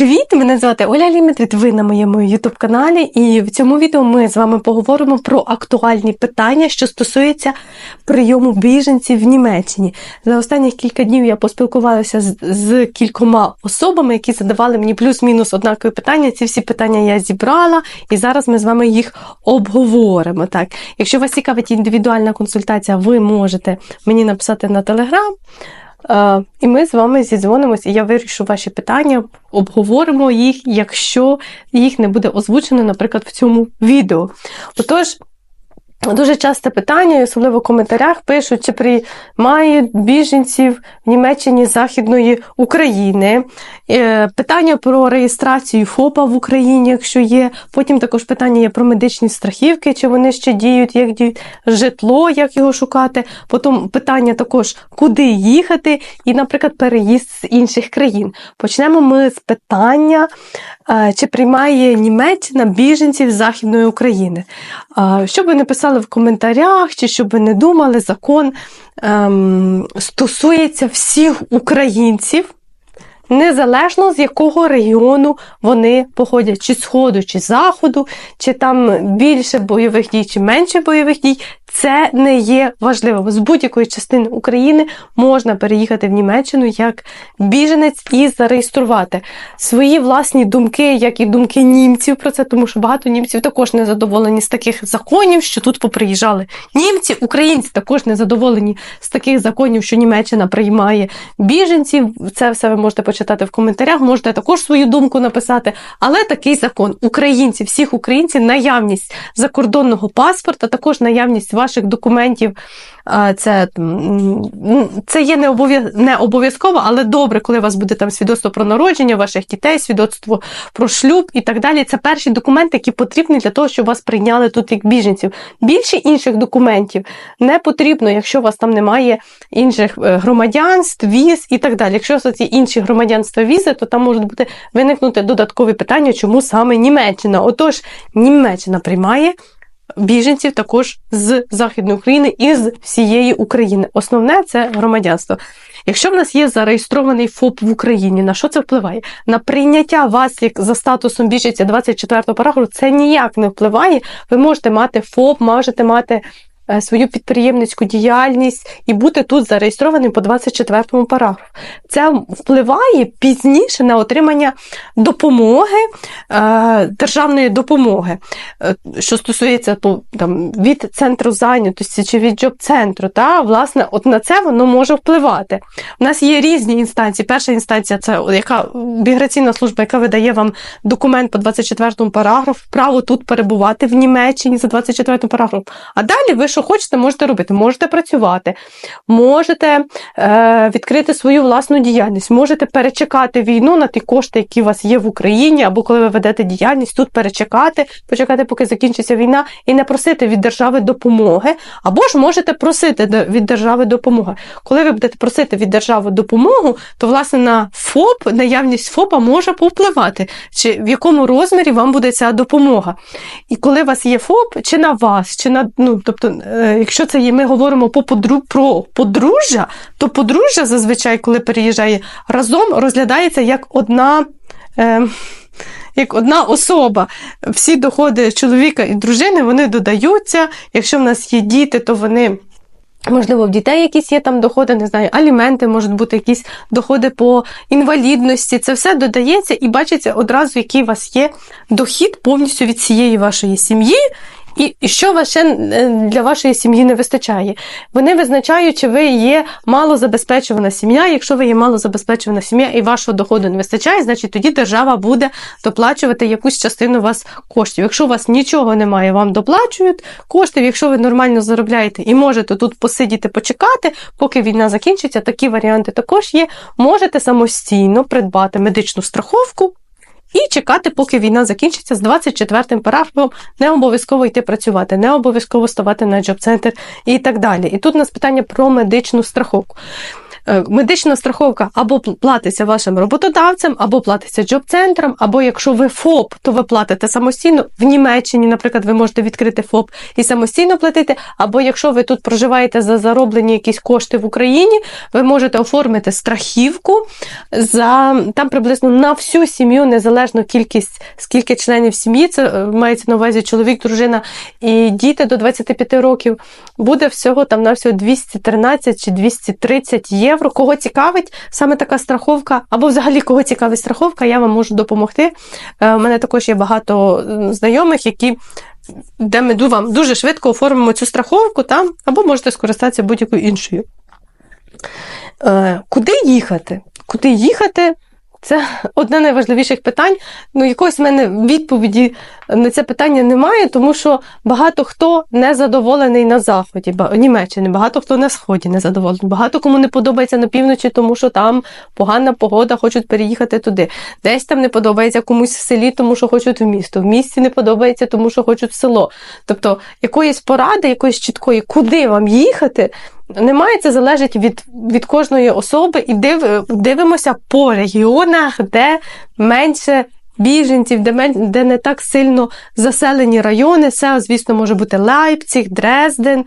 Привіт! Мене звати Оля Лімітрит. Ви на моєму youtube каналі, і в цьому відео ми з вами поговоримо про актуальні питання, що стосуються прийому біженців в Німеччині. За останні кілька днів я поспілкувалася з, з кількома особами, які задавали мені плюс-мінус однакові питання. Ці всі питання я зібрала, і зараз ми з вами їх обговоримо. Так, якщо вас цікавить індивідуальна консультація, ви можете мені написати на телеграм. І ми з вами зідзвонимось, і я вирішу ваші питання, обговоримо їх, якщо їх не буде озвучено, наприклад, в цьому відео. Отож, дуже часто питання, особливо в коментарях, пишуть, чи приймають біженців в Німеччині Західної України. Е, Питання про реєстрацію ФОПа в Україні, якщо є. Потім також питання є про медичні страхівки, чи вони ще діють, як діють житло, як його шукати. Потім питання також, куди їхати, і, наприклад, переїзд з інших країн. Почнемо ми з питання, е, чи приймає Німеччина біженців з Західної України. Що ви не писали в коментарях, чи щоб ви не думали, закон ем, стосується всіх українців. Незалежно з якого регіону вони походять, чи сходу, чи заходу, чи там більше бойових дій, чи менше бойових дій, це не є важливо. З будь-якої частини України можна переїхати в Німеччину як біженець і зареєструвати свої власні думки, як і думки німців про це, тому що багато німців також не задоволені з таких законів, що тут поприїжджали німці, українці також не задоволені з таких законів, що Німеччина приймає біженців. Це все ви можете почитати в коментарях, можете також свою думку написати. Але такий закон українці, всіх українців, наявність закордонного паспорта, також наявність ваших документів. Це це є не обов'язково, але добре, коли у вас буде там свідоцтво про народження ваших дітей, свідоцтво про шлюб і так далі. Це перші документи, які потрібні для того, щоб вас прийняли тут як біженців. Більше інших документів не потрібно, якщо у вас там немає інших е, громадянств, віз і так далі. Якщо це ці інші громадянства візи, то там можуть бути виникнути додаткові питання, чому саме Німеччина. Отож, Німеччина приймає біженців також з Західної України і з всієї України. Основне це громадянство. Якщо в нас є зареєстрований ФОП в Україні, на що це впливає? На прийняття вас як за статусом біженця 24 параграфу, це ніяк не впливає. Ви можете мати ФОП, можете мати свою підприємницьку діяльність і бути тут зареєстрованим по 24 параграфу. Це впливає пізніше на отримання допомоги, е, державної допомоги, е, що стосується там, від центру зайнятості чи від джоб-центру. Та, Власне, от на це воно може впливати. У нас є різні інстанції. Перша інстанція це яка міграційна служба, яка видає вам документ по 24 параграфу, право тут перебувати в Німеччині за 24 параграфом. А далі ви що що хочете, можете робити. Можете працювати, можете е, відкрити свою власну діяльність, можете перечекати війну на ті кошти, які у вас є в Україні, або коли ви ведете діяльність, тут перечекати, почекати, поки закінчиться війна, і не просити від держави допомоги, або ж можете просити від держави допомоги. Коли ви будете просити від держави допомогу, то власне на ФОП, наявність ФОПа може повпливати, чи в якому розмірі вам буде ця допомога. І коли у вас є ФОП, чи на вас, чи на ну, тобто якщо це є, ми говоримо по подру, про подружжя, то подружжя зазвичай, коли переїжджає разом, розглядається як одна. Е, як одна особа. Всі доходи чоловіка і дружини вони додаються. Якщо в нас є діти, то вони. Можливо, в дітей якісь є там доходи, не знаю, аліменти, можуть бути якісь доходи по інвалідності. Це все додається і бачиться одразу, який у вас є дохід повністю від цієї вашої сім'ї. І що вас ще е, для вашої сім'ї не вистачає? Вони визначають, чи ви є малозабезпечувана сім'я. Якщо ви є малозабезпечувана сім'я і вашого доходу не вистачає, значить тоді держава буде доплачувати якусь частину вас коштів. Якщо у вас нічого немає, вам доплачують коштів. Якщо ви нормально заробляєте і можете тут посидіти, почекати, поки війна закінчиться, такі варіанти також є. Можете самостійно придбати медичну страховку і чекати, поки війна закінчиться з 24-м параграфом, не обов'язково йти працювати, не обов'язково ставати на джоб-центр і так далі. І тут у нас питання про медичну страховку. Е, Медична страховка або платиться вашим роботодавцем, або платиться джоб-центром, або якщо ви ФОП, то ви платите самостійно. В Німеччині, наприклад, ви можете відкрити ФОП і самостійно платити. Або якщо ви тут проживаєте за зароблені якісь кошти в Україні, ви можете оформити страхівку за там приблизно на всю сім'ю, незалежно кількість, скільки членів сім'ї, це е, мається на увазі чоловік, дружина і діти до 25 років. Буде всього там на всього 213 чи 230 євро. Кого цікавить саме така страховка, або взагалі кого цікавить страховка, я вам можу допомогти. Е, У мене також є багато знайомих, які. Де ми вам дуже швидко оформимо цю страховку, там, або можете скористатися будь-якою іншою. Е, куди їхати? Куди їхати? Це одне з найважливіших питань. Ну, якогось в мене відповіді на це питання немає, тому що багато хто не задоволений на заході, Німеччини, багато хто на сході не задоволений, багато кому не подобається на півночі, тому що там погана погода, хочуть переїхати туди. Десь там не подобається комусь в селі, тому що хочуть в місто. В місті не подобається, тому що хочуть в село. Тобто якоїсь поради, якоїсь чіткої, куди вам їхати, немає, це залежить від, від кожної особи, і див, дивимося по регіонах, де менше біженців, де, де не так сильно заселені райони. Це, звісно, може бути Лайпціг, Дрезден,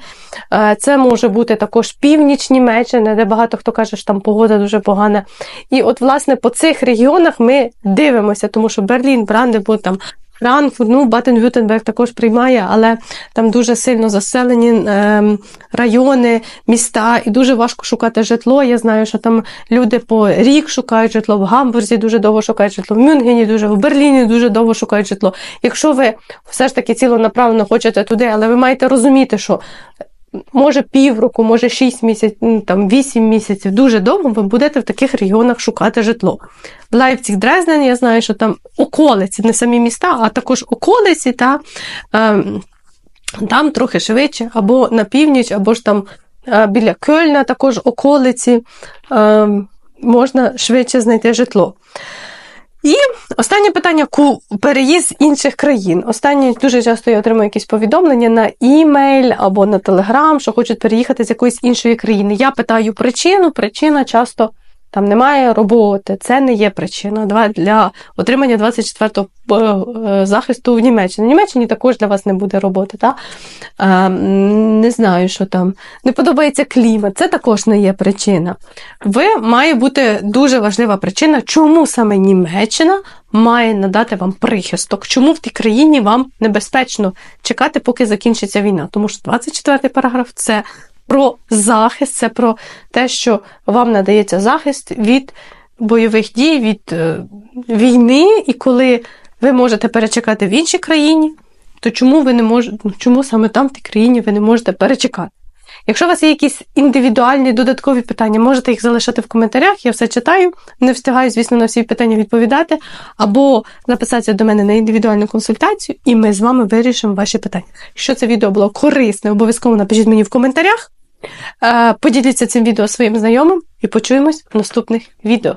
е, це може бути також північ Німеччини, де багато хто каже, що там погода дуже погана. І от, власне, по цих регіонах ми дивимося, тому що Берлін, Бранденбург, там Франкфурт, ну, Батен-Гютенберг також приймає, але там дуже сильно заселені е, райони, міста, і дуже важко шукати житло. Я знаю, що там люди по рік шукають житло, в Гамбурзі дуже довго шукають житло, в Мюнхені дуже, в Берліні дуже довго шукають житло. Якщо ви все ж таки цілонаправленно хочете туди, але ви маєте розуміти, що може півроку, може 6 місяців, ну, там 8 місяців, дуже довго ви будете в таких регіонах шукати житло. В Лайпціг, Дрезден, я знаю, що там околиці, не самі міста, а також околиці, та, ем, там трохи швидше, або на північ, або ж там е, біля Кельна також околиці, ем, можна швидше знайти житло. І останнє питання ку переїзд інших країн. Останнє дуже часто я отримую якісь повідомлення на імейль або на телеграм, що хочуть переїхати з якоїсь іншої країни. Я питаю причину. Причина часто там немає роботи. Це не є причина для отримання 24-го е, захисту в Німеччині. В Німеччині також для вас не буде роботи. Та? Е, не знаю, що там. Не подобається клімат. Це також не є причина. Ви має бути дуже важлива причина, чому саме Німеччина має надати вам прихисток, чому в тій країні вам небезпечно чекати, поки закінчиться війна. Тому що 24-й параграф це про захист, це про те, що вам надається захист від бойових дій, від е, війни, і коли ви можете перечекати в іншій країні, то чому ви не можете, ну, чому саме там, в тій країні, ви не можете перечекати? Якщо у вас є якісь індивідуальні додаткові питання, можете їх залишати в коментарях, я все читаю, не встигаю, звісно, на всі питання відповідати, або записатися до мене на індивідуальну консультацію, і ми з вами вирішимо ваші питання. Якщо це відео було корисне, обов'язково напишіть мені в коментарях. Е, Поділіться цим відео своїм знайомим і почуємось в наступних відео.